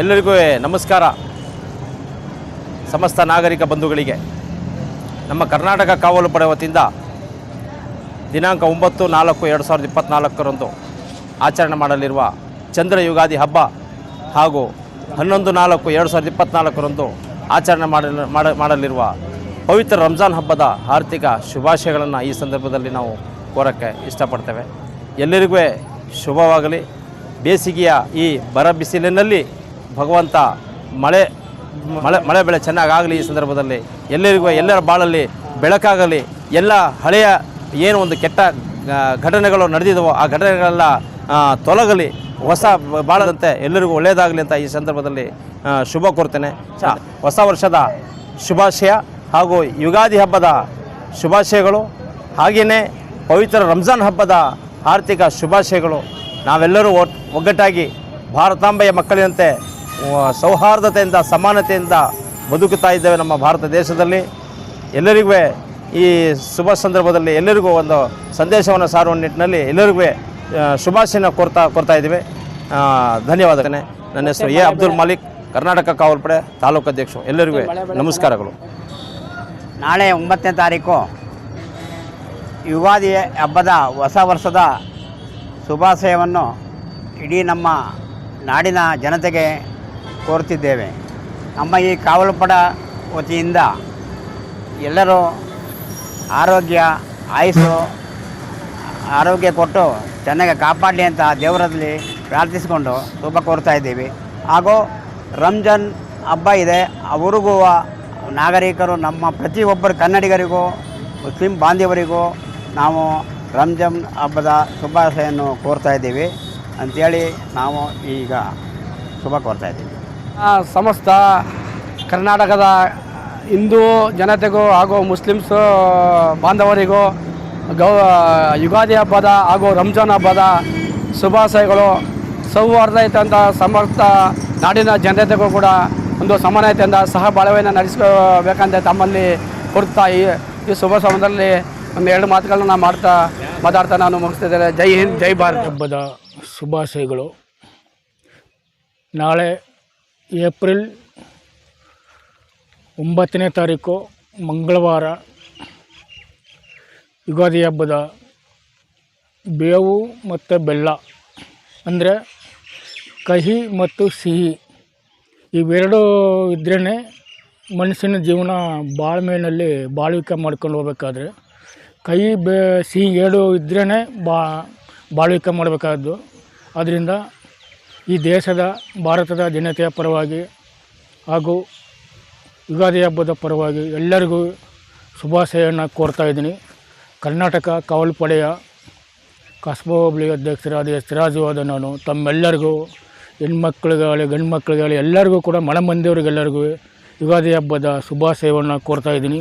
ಎಲ್ಲರಿಗೂ ನಮಸ್ಕಾರ. ಸಮಸ್ತ ನಾಗರಿಕ ಬಂಧುಗಳಿಗೆ, ನಮ್ಮ ಕರ್ನಾಟಕ ಕಾವಲು ಪಡೆ ವತಿಯಿಂದ ದಿನಾಂಕ ಒಂಬತ್ತು ನಾಲ್ಕು ಎರಡು ಸಾವಿರದ ಇಪ್ಪತ್ತ್ನಾಲ್ಕರಂದು ಆಚರಣೆ ಮಾಡಲಿರುವ ಚಂದ್ರ ಯುಗಾದಿ ಹಬ್ಬ ಹಾಗೂ ಹನ್ನೊಂದು ನಾಲ್ಕು ಎರಡು ಸಾವಿರದ ಇಪ್ಪತ್ತ್ನಾಲ್ಕರಂದು ಆಚರಣೆ ಮಾಡಲು, ಮಾಡ, ಮಾಡಲಿರುವ ಪವಿತ್ರ ರಂಜಾನ್ ಹಬ್ಬದ ಆರ್ಥಿಕ ಶುಭಾಶಯಗಳನ್ನು ಈ ಸಂದರ್ಭದಲ್ಲಿ ನಾವು ಕೋರೋಕ್ಕೆ ಇಷ್ಟಪಡ್ತೇವೆ. ಎಲ್ಲರಿಗೂ ಶುಭವಾಗಲಿ. ಬೇಸಿಗೆಯ ಈ ಬರ ಬಿಸಿಲಿನಲ್ಲಿ ಭಗವಂತ ಮಳೆ ಮಳೆ ಮಳೆ ಬೆಳೆ ಚೆನ್ನಾಗಾಗಲಿ ಈ ಸಂದರ್ಭದಲ್ಲಿ. ಎಲ್ಲರಿಗೂ, ಎಲ್ಲರ ಬಾಳಲ್ಲಿ ಬೆಳಕಾಗಲಿ. ಎಲ್ಲ ಹಳೆಯ ಏನು ಒಂದು ಕೆಟ್ಟ ಘಟನೆಗಳು ನಡೆದಿದವೋ ಆ ಘಟನೆಗಳೆಲ್ಲ ತೊಲಗಲಿ. ಹೊಸ ಬಾಳದಂತೆ ಎಲ್ಲರಿಗೂ ಒಳ್ಳೆಯದಾಗಲಿ ಅಂತ ಈ ಸಂದರ್ಭದಲ್ಲಿ ಶುಭ ಕೋರ್ತೇನೆ. ಹೊಸ ವರ್ಷದ ಶುಭಾಶಯ ಹಾಗೂ ಯುಗಾದಿ ಹಬ್ಬದ ಶುಭಾಶಯಗಳು ಹಾಗೆಯೇ ಪವಿತ್ರ ರಂಜಾನ್ ಹಬ್ಬದ ಆರ್ಥಿಕ ಶುಭಾಶಯಗಳು. ನಾವೆಲ್ಲರೂ ಒಗ್ಗಟ್ಟಾಗಿ ಭಾರತಾಂಬೆಯ ಮಕ್ಕಳಿನಂತೆ ಸೌಹಾರ್ದತೆಯಿಂದ, ಸಮಾನತೆಯಿಂದ ಬದುಕುತ್ತಾ ಇದ್ದೇವೆ ನಮ್ಮ ಭಾರತ ದೇಶದಲ್ಲಿ. ಎಲ್ಲರಿಗೂ ಈ ಶುಭ ಸಂದರ್ಭದಲ್ಲಿ ಎಲ್ಲರಿಗೂ ಒಂದು ಸಂದೇಶವನ್ನು ಸಾರುವ ನಿಟ್ಟಿನಲ್ಲಿ ಎಲ್ಲರಿಗೂ ಶುಭಾಶಯನ ಕೋರ್ತಾ ಕೋರ್ತಾ ಇದ್ದೀವಿ. ಧನ್ಯವಾದ ಧನ್ಯವಾದನೆ ನನ್ನ ಹೆಸರು ಎ. ಅಬ್ದುಲ್ ಮಾಲಿಕ್, ಕರ್ನಾಟಕ ಕಾವಲ್ಪಡೆ ತಾಲೂಕು ಅಧ್ಯಕ್ಷರು. ಎಲ್ಲರಿಗೂ ನಮಸ್ಕಾರಗಳು. ನಾಳೆ ಒಂಬತ್ತನೇ ತಾರೀಕು ಯುಗಾದಿ ಹಬ್ಬದ ಹೊಸ ವರ್ಷದ ಶುಭಾಶಯವನ್ನು ಇಡೀ ನಮ್ಮ ನಾಡಿನ ಜನತೆಗೆ ಕೋರುತ್ತಿದ್ದೇವೆ ನಮ್ಮ ಈ ಕಾವಲು ಪಡ ವತಿಯಿಂದ ಎಲ್ಲರೂ ಆರೋಗ್ಯ, ಆಯಸ್ಸು, ಆರೋಗ್ಯ ಕೊಟ್ಟು ಚೆನ್ನಾಗಿ ಕಾಪಾಡಲಿ ಅಂತ ದೇವರಲ್ಲಿ ಪ್ರಾರ್ಥಿಸಿಕೊಂಡು ಶುಭ ಕೋರ್ತಾ ಇದ್ದೀವಿ. ಹಾಗೂ ರಂಜಾನ್ ಹಬ್ಬ ಇದೆ. ಅವ್ರಿಗೂ ನಾಗರಿಕರು, ನಮ್ಮ ಪ್ರತಿಯೊಬ್ಬರು ಕನ್ನಡಿಗರಿಗೂ, ಮುಸ್ಲಿಂ ಬಾಂಧವರಿಗೂ ನಾವು ರಂಜಾನ್ ಹಬ್ಬದ ಶುಭಾಶಯನ್ನು ಕೋರ್ತಾ ಇದ್ದೀವಿ. ಅಂಥೇಳಿ ನಾವು ಈಗ ಶುಭ ಕೋರ್ತಾ ಇದ್ದೀವಿ. ಸಮಸ್ತ ಕರ್ನಾಟಕದ ಹಿಂದೂ ಜನತೆಗೂ ಹಾಗೂ ಮುಸ್ಲಿಮ್ಸ್, ಬಾಂಧವರಿಗೂ ಗೌ, ಯುಗಾದಿ ಹಬ್ಬದ ಹಾಗೂ ರಂಜಾನ್ ಹಬ್ಬದ ಶುಭಾಶಯಗಳು. ಸೌಹಾರ್ದತೆಯಿಂದ ಸಮರ್ಥ ನಾಡಿನ ಜನತೆಗೂ ಕೂಡ ಒಂದು ಸಮಾನತೆಯಿಂದ ಸಹ ಬಾಳವೆಯನ್ನು ನಡೆಸಬೇಕಂತ ತಮ್ಮಲ್ಲಿ ಕೊಡ್ತಾ ಈ ಈ ಶುಭ ಸಮಯದಲ್ಲಿ ಒಂದು ಎರಡು ಮಾತುಗಳನ್ನ ನಾನು ಮಾಡ್ತಾ ಮಾತಾಡ್ತಾ ನಾನು ಮುಗಿಸ್ತಿದ್ದೇನೆ. ಜೈ ಹಿಂದ್, ಜೈ ಭಾರತ. ಹಬ್ಬದ ಶುಭಾಶಯಗಳು. ನಾಳೆ ಏಪ್ರಿಲ್ ಒಂಬತ್ತನೇ ತಾರೀಕು ಮಂಗಳವಾರ ಯುಗಾದಿ ಹಬ್ಬದ ಬೇವು ಮತ್ತು ಬೆಲ್ಲ, ಅಂದರೆ ಕಹಿ ಮತ್ತು ಸಿಹಿ, ಇವೆರಡು ಇದ್ರೇ ಮನುಷ್ಯನ ಜೀವನ ಬಾಳ್ಮೇನಲ್ಲಿ ಬಾಳ್ವಿಕೆ ಮಾಡ್ಕೊಂಡು ಹೋಗ್ಬೇಕಾದ್ರೆ, ಕಹಿ, ಬೇ, ಸಿಹಿ ಎರಡು ಇದ್ರೇ ಬಾ, ಬಾಳ್ವಿಕೆ ಮಾಡಬೇಕಾದ್ದು. ಆದ್ದರಿಂದ ಈ ದೇಶದ ಭಾರತದ ಜನತೆಯ ಪರವಾಗಿ ಹಾಗೂ ಯುಗಾದಿ ಹಬ್ಬದ ಪರವಾಗಿ ಎಲ್ಲರಿಗೂ ಶುಭಾಶಯವನ್ನು ಕೋರ್ತಾ ಇದ್ದೀನಿ. ಕರ್ನಾಟಕ ಕಾವಲು ಪಡೆಯ ಕಸ್ಬಾ ಹೋಬಳಿ ಅಧ್ಯಕ್ಷರಾದ ಸಿರಾಜುವಾದ ನಾನು. ತಮ್ಮೆಲ್ಲರಿಗೂ ಹೆಣ್ಮಕ್ಳಿಗಾಗಲಿ ಗಂಡು ಮಕ್ಕಳಿಗಾಗಲಿ ಎಲ್ಲರಿಗೂ ಕೂಡ ಮನೆ ಮಂದಿಯವರಿಗೆಲ್ಲರಿಗೂ ಯುಗಾದಿ ಹಬ್ಬದ ಶುಭಾಶಯವನ್ನು ಕೋರ್ತಾ ಇದ್ದೀನಿ.